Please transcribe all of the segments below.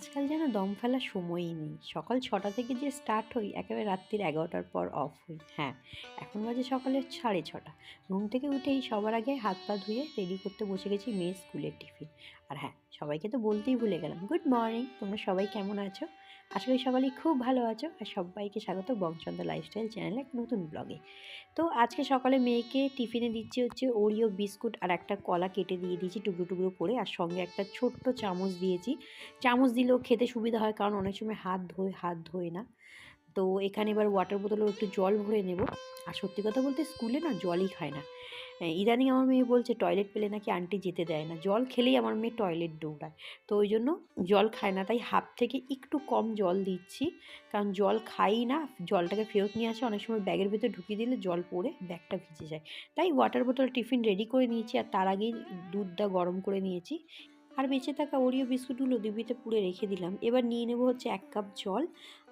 আজকাল যেন দম ফেলার সময়ই নেই। সকাল ছটা থেকে যে স্টার্ট হই, একেবারে রাত্রির এগারোটার পর অফ হই। হ্যাঁ এখন বাজে সকালের সাড়ে ছটা। ঘুম থেকে উঠেই সবার আগে হাত পা ধুয়ে রেডি করতে বসে গেছি মেয়ে স্কুলের টিফিন আর হ্যাঁ সবাইকে তো বলতেই ভুলে গেলাম। গুড মর্নিং তোমরা সবাই কেমন আছো? আশা করি সকালেই খুব ভালো আছো আর সবাইকে স্বাগত বংশচন্দ্র লাইফস্টাইল চ্যানেলে এক নতুন ব্লগে তো আজকে সকালে মেয়েকে টিফিনে দিচ্ছি হচ্ছে ওরিও বিস্কুট আর একটা কলা কেটে দিয়ে দিয়েছি টুকরো টুকরো করে আর সঙ্গে একটা ছোট্ট চামচ দিয়েছি। চামচ দিলেও খেতে সুবিধা হয় কারণ অনেক সময় হাত ধোয় হাত ধোয় না। তো এখানে এবার ওয়াটার বোতলেও একটু জল ভরে নেব। আর সত্যি কথা বলতে স্কুলে না জলই খায় না। ইদানিং আমার মেয়ে বলছে টয়লেট পেলে নাকি আন্টি যেতে দেয় না। জল খেলেই আমার মেয়ে টয়লেট দৌড়ায়। তো ওই জন্য জল খায় না, তাই হাফ থেকে একটু কম জল দিচ্ছি। কারণ জল খাই না, জলটাকে ফেরত নিয়ে আসে, অনেক সময় ব্যাগের ভেতরে ঢুকিয়ে দিলে জল পড়ে ব্যাগটা ভিজে যায়। তাই ওয়াটার বোতল টিফিন রেডি করে নিয়েছি, আর তার আগেই দুধটা গরম করে নিয়েছি। আর বেঁচে থাকা ওরিও বিস্কুটগুলো ডিবিতে পুড়ে রেখে দিলাম। এবার নিয়ে নেব হচ্ছে এক কাপ জল।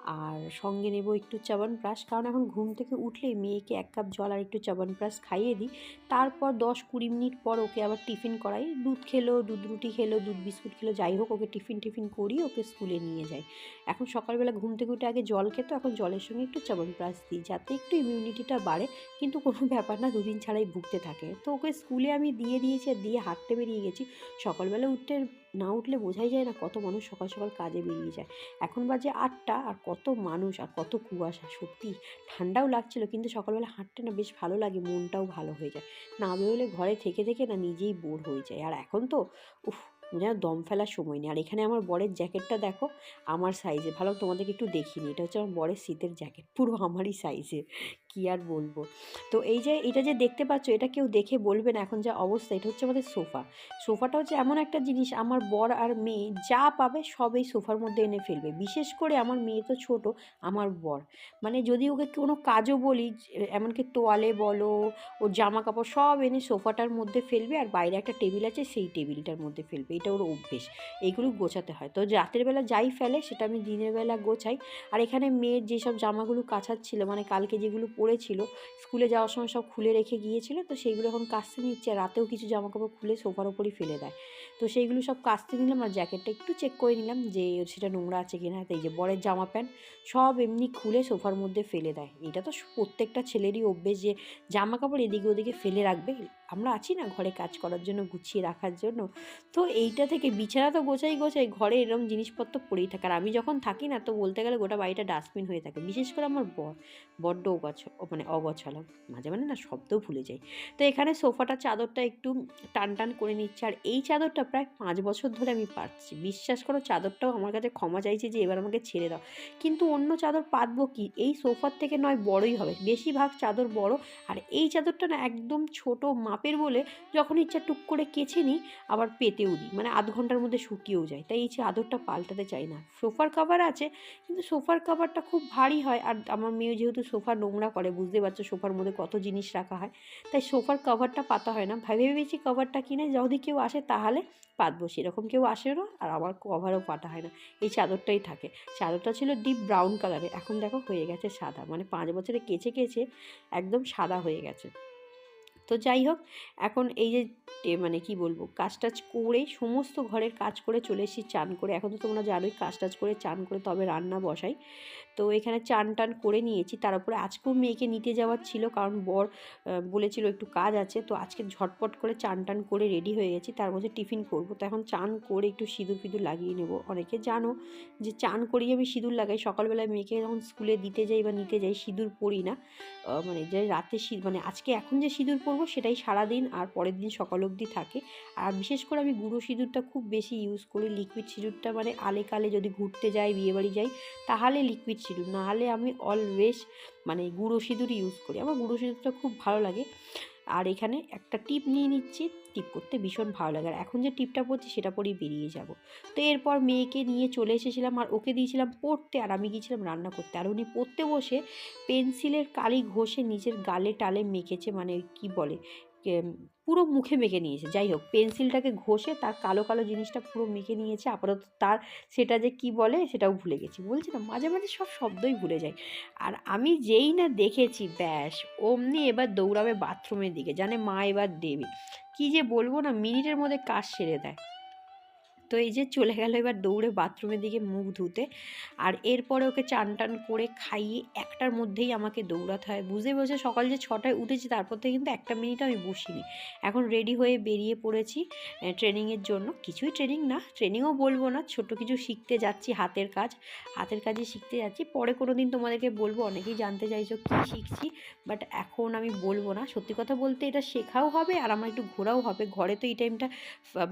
আর সঙ্গে নেব একটু চাবান ব্রাশ। কারণ এখন ঘুম থেকে উঠলেই মেয়েকে এক কাপ জল আর একটু চাবান ব্রাশ খাইয়ে দিই। তারপর দশ কুড়ি মিনিট পর ওকে আবার টিফিন করাই। দুধ খেলো, দুধ রুটি খেলো, দুধ বিস্কুট খেলো, যাই হোক ওকে টিফিন টিফিন করি ওকে স্কুলে নিয়ে যাই। এখন সকালবেলা ঘুম থেকে উঠে আগে জল খেতো, এখন জলের সঙ্গে একটু চাবান ব্রাশ দিই যাতে একটু ইমিউনিটিটা বাড়ে। কিন্তু কোনো ব্যাপার না, দুদিন ছাড়াই ভুগতে থাকে। তো ওকে স্কুলে আমি দিয়ে দিয়েছি আর দিয়ে হাঁটতে বেরিয়ে গেছি। সকালবেলা উঠতে না উঠলে বোঝাই যায় না কত মানুষ সকাল সকাল কাজে বেরিয়ে যায়। এখন বাজে আটটা আর কত মানুষ আর কত কুয়াশা সত্যি ঠান্ডাও লাগছিল কিন্তু সকালবেলা হাঁটতে না বেশ ভালো লাগে, মনটাও ভালো হয়ে যায়। না বেরোলে ঘরে থেকে থেকে না নিজেই বোর হয়ে যায়। আর এখন তো, উফ যেন দম ফেলার সময় নেই। আর এখানে আমার বরের জ্যাকেটটা দেখো, আমার সাইজে ভালো, তোমাদেরকে একটু দেখিনি এটা হচ্ছে আমার বরের শীতের জ্যাকেট। পুরো আমারই সাইজের কী আর বলব? তো এই যে, এটা যে দেখতে পাচ্ছ, এটা কেউ দেখে বলবে না। এখন যা অবস্থা, এটা হচ্ছে আমাদের সোফা। সোফাটা হচ্ছে এমন একটা জিনিস, আমার বর আর মেয়ে যা পাবে সব এই সোফার মধ্যে এনে ফেলবে। বিশেষ করে আমার মেয়ে তো ছোট, আমার বর। মানে যদি ওকে কোনো কাজও বলি, এমনকি তোয়ালে বলো ওর জামা কাপড় সব এনে সোফাটার মধ্যে ফেলবে, আর বাইরে একটা টেবিল আছে, সেই টেবিলটার মধ্যে ফেলবে। এটা ওর অভ্যেস। এইগুলো গোছাতে হয়। তো রাতের বেলা যাই ফেলে, সেটা আমি দিনের বেলা গোছাই। আর এখানে মেয়ের যেসব জামাগুলো কাছাচ্ছিল মানে কালকে যেগুলো পরেছিল স্কুলে যাওয়ার সময় সব খুলে রেখে গিয়েছিল, তো সেইগুলো এখন কাচতে নিচ্ছে। রাতেও কিছু জামা কাপড় খুলে সোফার ওপরই ফেলে দেয়। তো সেইগুলো সব কাচতে নিলাম আর জ্যাকেটটা একটু চেক করে নিলাম যে সেটা নোংরা আছে কিনা। এই যে বরের জামা প্যান্ট, সব এমনি খুলে সোফার মধ্যে ফেলে দেয়। এটা তো প্রত্যেকটা ছেলেরই অভ্যেস যে জামা কাপড় এদিকে ওদিকে ফেলে রাখবে। আমরা আছি না ঘরে কাজ করার জন্য, গুছিয়ে রাখার জন্য। তো এইটা থেকে বিছানা তো গোছাই গোছাই ঘরে এরকম জিনিসপত্র পড়েই থাকে। আর আমি যখন থাকি না, তো বলতে গেলে গোটা বাড়িটা ডাস্টবিন হয়ে থাকে। বিশেষ করে আমার বর, বড্ড অগছ মানে অগছালো। মাঝে মানে না শব্দও ভুলে যাই। তো এখানে সোফাটা, চাদরটা একটু টান টান করে নিচ্ছে। আর এই চাদরটা প্রায় পাঁচ বছর ধরে আমি পাচ্ছি বিশ্বাস করো, চাদরটাও আমার কাছে ক্ষমা চাইছে যে এবার আমাকে ছেড়ে দাও। কিন্তু অন্য চাদর পাতবো কি? এই সোফার থেকে নয়, বড়ই হবে। বেশিরভাগ চাদর বড়। আর এই চাদরটা না একদম ছোট মাপের বলে যখন ইচ্ছা টুক করে কেচে নিই, আবার পেতেও দিই। মানে আধ ঘণ্টার মধ্যে শুকিয়েও যায়। তাই এই চাদরটা পাল্টাতে চাই না। সোফার কাভার আছে, কিন্তু সোফার কাভারটা খুব ভারী হয়। আর আমার মেয়ে যেহেতু সোফা নোংরা করে বুঝতে পারছ সোফার মধ্যে কত জিনিস রাখা হয়। তাই সোফার কভারটা পাতা হয় না। ভেবে ভেবেছি কভারটা কিনে যদি কেউ আসে তাহলে পাতবো। সেরকম কেউ আসে না, আর আমার কভারও পাতা হয় না। এই চাদরটাই থাকে। চাদরটা ছিল ডিপ ব্রাউন কালারে এখন দেখো হয়ে গেছে সাদা। মানে পাঁচ বছরে কেচে কেচে একদম সাদা হয়ে গেছে। তো যাই হোক, এখন এই যে মানে কি বলব কাজ টাজ করে সমস্ত ঘরের কাজ করে চলে এসেছি চান করে। এখন তো তোমরা জানোই কাজ টাজ করে, চান করে তবে রান্না বসাই। তো এখানে চান টান করে নিয়েছি। তার উপরে আজকেও মেয়েকে নিতে যাওয়ার ছিল কারণ বর বলেছিল একটু কাজ আছে। তো আজকে ঝটপট করে চান টান করে রেডি হয়ে গেছি। তার মধ্যে টিফিন করব। তো এখন চান করে একটু সিঁদুর ফিঁদুর লাগিয়ে নেব। অনেকে জানো যে চান করিয়ে আমি সিঁদুর লাগাই। সকালবেলায় মেয়েকে যখন স্কুলে দিতে যাই বা নিতে যাই, সিঁদুর পরি না। মানে যে রাতে মানে আজকে এখন যে সিঁদুর পরবো সেটাই সারাদিন আর পরের দিন সকাল অবধি থাকে। আর বিশেষ করে আমি গুঁড়ো সিঁদুরটা খুব বেশি ইউজ করি। লিকুইড সিঁদুরটা মানে আলে কালে যদি ঘুরতে যাই বিয়েবাড়ি যাই, তাহলে লিকুইড সিঁদুর। নাহলে আমি অলওয়েজ মানে গুঁড়ো সিঁদুর ইউজ করি। আমার গুঁড়ো সিঁদুরটা খুব ভালো লাগে। আর এখানে একটা টিপ নিয়ে নিচ্ছি। টিপ করতে ভীষণ ভালো লাগে। আর এখন যে টিপটা পড়ছি সেটা পরেই বেরিয়ে যাব। তো এরপর মেয়েকে নিয়ে চলে এসেছিলাম আর ওকে দিয়েছিলাম পড়তে আর আমি গিয়েছিলাম রান্না করতে। আর উনি পড়তে বসে পেন্সিলের কালি ঘষে নিজের গালে টালে মেখেছে মানে কি বলে? পুরো মুখে মেখে নিয়েছে। যাই হোক, পেন্সিলটাকে ঘষে তার কালো কালো জিনিসটা পুরো মেখে নিয়েছে। আপাতত তার সেটা যে কি বলে সেটাও ভুলে গেছি। বলছি না, মাঝে মাঝে সব শব্দই ভুলে যাই। আর আমি যেই না দেখেছি, ব্যাস, অমনি এবার দৌড়াবে বাথরুমের দিকে। জানে মা এবার দেবে। কি যে বলব না, মিনিটের মধ্যে কাজ সেরে দেয়। তো এই যে চলে গেল এবার দৌড়ে বাথরুমের দিকে মুখ ধুতে। আর এরপরে ওকে চান টান করে খাইয়ে একটার মধ্যেই আমাকে দৌড়াতে হয়। বুঝে বুঝে সকাল যে ছটায় উঠেছি, তারপর থেকে কিন্তু একটা মিনিট আমি বসিনি। এখন রেডি হয়ে বেরিয়ে পড়েছি ট্রেনিংয়ের জন্য। কিছুই ট্রেনিং না ট্রেনিংও বলব না ছোট কিছু শিখতে যাচ্ছি, হাতের কাজ। হাতের কাজে শিখতে যাচ্ছি। পরে কোনো দিন তোমাদেরকে বলব, অনেকেই জানতে চাইছো কী শিখছি বাট এখন আমি বলব না। সত্যি কথা বলতে এটা শেখাও হবে আর আমার একটু ঘোরাও হবে। ঘরে তো এই টাইমটা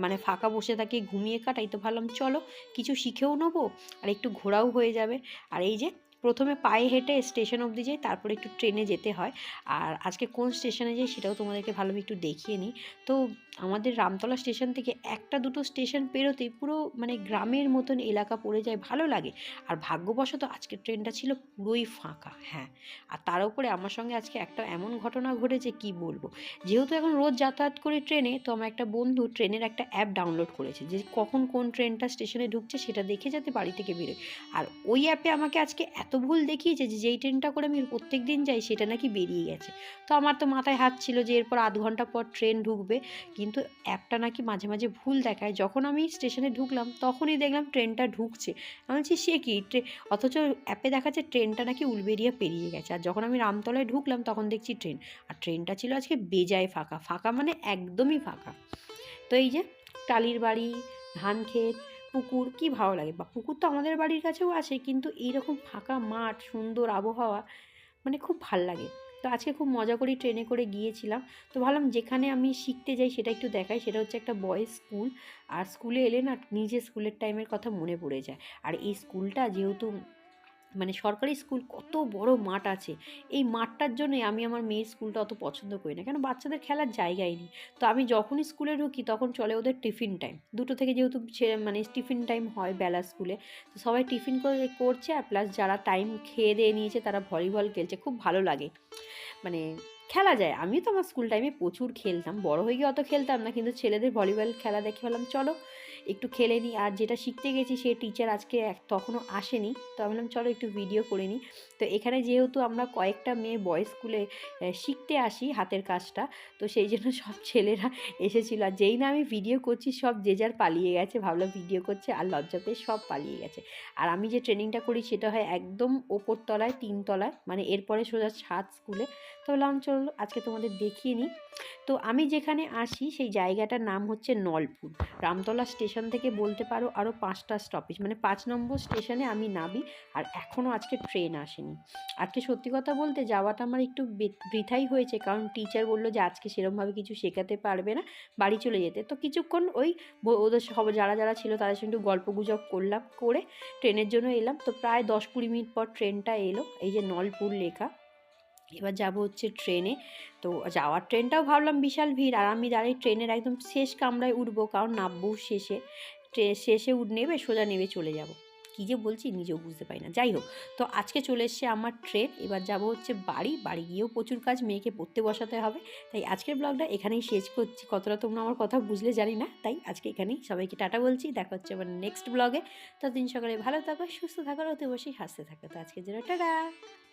মানে ফাঁকা বসে থাকি, ঘুমিয়ে কাটাই তো ভাবলাম, চলো, কিছু শিখেও নেব, আর একটু ঘোরাও হয়ে যাবে। আর এই যে প্রথমে পায়ে হেঁটে স্টেশন অবধি যাই, তারপরে একটু ট্রেনে যেতে হয়। আর আজকে কোন স্টেশনে যাই সেটাও তোমাদেরকে ভালোভাবে একটু দেখিয়ে নিই। তো আমাদের রামতলা স্টেশন থেকে একটা দুটো স্টেশন পেরোতেই পুরো মানে গ্রামের মতন এলাকা পড়ে যায়, ভালো লাগে। আর ভাগ্যবশত আজকের ট্রেনটা ছিল পুরোই ফাঁকা হ্যাঁ। আর তার উপরে আমার সঙ্গে আজকে একটা এমন ঘটনা ঘটেছে, কি বলব? যেহেতু এখন রোজ যাতায়াত করি ট্রেনে, তো আমার একটা বন্ধু ট্রেনের একটা অ্যাপ ডাউনলোড করেছে যে কখন কোন ট্রেনটা স্টেশনে ঢুকছে সেটা দেখে যাতে বাড়ি থেকে বেরোয়। আর ওই অ্যাপে আমাকে আজকে এত ভুল দেখিয়েছে যে যেই ট্রেনটা করে আমি প্রত্যেক দিন যাই সেটা নাকি বেরিয়ে গেছে। তো আমার তো মাথায় হাত ছিল যে এরপর আধ ঘণ্টা পর ট্রেন ঢুকবে। কিন্তু অ্যাপটা নাকি মাঝে মাঝে ভুল দেখায়। যখন আমি স্টেশনে ঢুকলাম তখনই দেখলাম ট্রেনটা ঢুকছে। আমি বলছি, সে কি? অথচ অ্যাপে দেখাচ্ছে ট্রেনটা নাকি উলবেরিয়া পেরিয়ে গেছে। আর যখন আমি রামতলায় ঢুকলাম তখন দেখছি ট্রেন আর ট্রেনটা ছিল আজকে বেজায় ফাঁকা। ফাঁকা মানে একদমই ফাঁকা। তো এই যে টালির বাড়ি, ধান ক্ষেত পুকুর, কি ভালো লাগে? বা পুকুর তো আমাদের বাড়ির কাছেও আছে, কিন্তু এইরকম ফাঁকা মাঠ, সুন্দর আবহাওয়া মানে খুব ভালো লাগে। তো আজকে খুব মজা করে ট্রেনে করে গিয়েছিলাম। তো ভাবলাম যেখানে আমি শিখতে যাই সেটা একটু দেখাই, সেটা হচ্ছে একটা বয়েজ স্কুল আর স্কুলে এলে না, নিজের স্কুলের টাইমের কথা মনে পড়ে যায়। আর এই স্কুলটা যেহেতু মানে সরকারি স্কুল কত বড় মাঠ আছে। এই মাঠটার জন্যই আমি আমার মেয়ের স্কুলটা অত পছন্দ করি না। কেন? বাচ্চাদের খেলার জায়গাই নেই। তো আমি যখনই স্কুলে ঢুকি তখন চলে ওদের টিফিন টাইম। দুটো থেকে যেহেতু মানে টিফিন টাইম হয় বেলা স্কুলে, তো সবাই টিফিন করে করছে আর প্লাস যারা টাইম খেয়ে দিয়ে নিয়েছে তারা ভলিবল খেলছে, খুব ভালো লাগে। মানে খেলা যায়। আমি তো আমার স্কুল টাইমে প্রচুর খেলতাম। বড় হয়ে গিয়ে অত খেলতাম না, কিন্তু ছেলেদের ভলিবল খেলা দেখে বললাম, চলো। একটু খেলে নিই। আর যেটা শিখতে গেছি সে টিচার আজকে তখনও আসেনি। তো আমি বললাম, চলো একটু ভিডিও করে নিই। তো এখানে যেহেতু আমরা কয়েকটা মেয়ে বয়েজ স্কুলে শিখতে আসি হাতের কাজটা, তো সেই জন্য সব ছেলেরা এসেছিল। আর যেই না আমি ভিডিও করছি, সব যে যার পালিয়ে গেছে। ভাবলাম ভিডিও করছে আর লজ্জা পেয়ে সব পালিয়ে গেছে। আর আমি যে ট্রেনিংটা করি, সেটা হয় একদম ওপর তলায় তিনতলায় মানে এরপরে সোজা ছাদ স্কুলে তো বললাম, চলো, আজকে তোমাদের দেখিয়ে নিই। তো আমি যেখানে আসি, সেই জায়গাটার নাম হচ্ছে নলপুর, রামতলা স্টেশন থেকে বলতে পারো আরও পাঁচটা স্টপেজ মানে পাঁচ নম্বর স্টেশনে আমি নামি আর এখনও আজকে ট্রেন আসেনি। আজকে সত্যি কথা বলতে যাওয়াটা আমার একটু বৃথাই হয়েছে কারণ টিচার বলল যে আজকে সেরমভাবে কিছু শেখাতে পারবে না, বাড়ি চলে যেতে। তো কিছুক্ষণ ওই ওদের সব যারা যারা ছিল তাদের সঙ্গে একটু গল্প গুজব করলাম, করে ট্রেনের জন্য এলাম। তো প্রায় দশ কুড়ি মিনিট পর ট্রেনটা এলো, এই যে নলপুর লেখা। এবার যাব হচ্ছে ট্রেনে। তো যাওয়ার ট্রেনটাও ভাবলাম বিশাল ভিড়। আর আমি দাঁড়িয়ে ট্রেনের একদম শেষ কামরায় উঠবো, কারণ নামবো শেষে। ট্রে, শেষে উঠ নেবে, সোজা নেবে চলে যাব। কী যে বলছি নিজেও বুঝতে পারি না। যাই হোক, তো আজকে চলে এসছে আমার ট্রেন। এবার যাব হচ্ছে বাড়ি। বাড়ি গিয়েও প্রচুর কাজ, মেয়েকে পড়তে বসাতে হবে। তাই আজকের ব্লগটা এখানেই শেষ করছি। কতটা তোমরা আমার কথা বুঝলে জানি না। তাই আজকে এখানেই সবাইকে টাটা বলছি। দেখা হচ্ছে আবার নেক্সট ব্লগে ততদিন সকালে ভালো থাকো, সুস্থ থাকো অতি অবশ্যই হাসতে থাকো। তো আজকের জন্য টাটা।